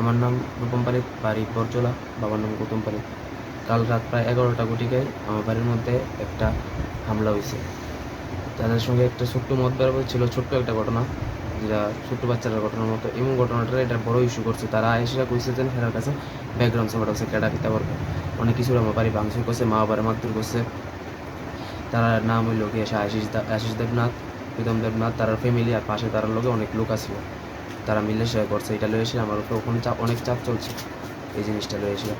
আমার নাম রূপম পালিত বাড়ি বরজলা, বাবার নাম গৌতম পালিত কাল রাত প্রায় এগারোটা কোটিকায় আমার বাড়ির মধ্যে একটা হামলা হয়েছে তাদের সঙ্গে একটা ছোট্ট মত বেরোবে ছিল ছোট্ট একটা ঘটনা। যেটা ছোট্ট বাচ্চাদের ঘটনার মতো। এমন ঘটনাটা এটা বড় ইস্যু করছে। তারা এসে কইছে যে, হেরার কাছে ব্যাকগ্রাউন্ড সাপোর্ট আছে, কেডা কিতা পারবে অনেক কিছু আমার বাড়ি ভাঙচুর করছে, মা বাবার মারধর করছে। তারা নাম হইল গিয়ে আশিস আশিস দেবনাথ, প্রীতম দেবনাথ। তার ফ্যামিলি আর পাশে তার লোকে অনেক লোক আছিল। তারা মিলে শেয়ার করছে। এটা লয়ে এসে আমার উপরে ওখানে চাপ অনেক চাপ চলছে। এই জিনিসটা লয়ে এসে।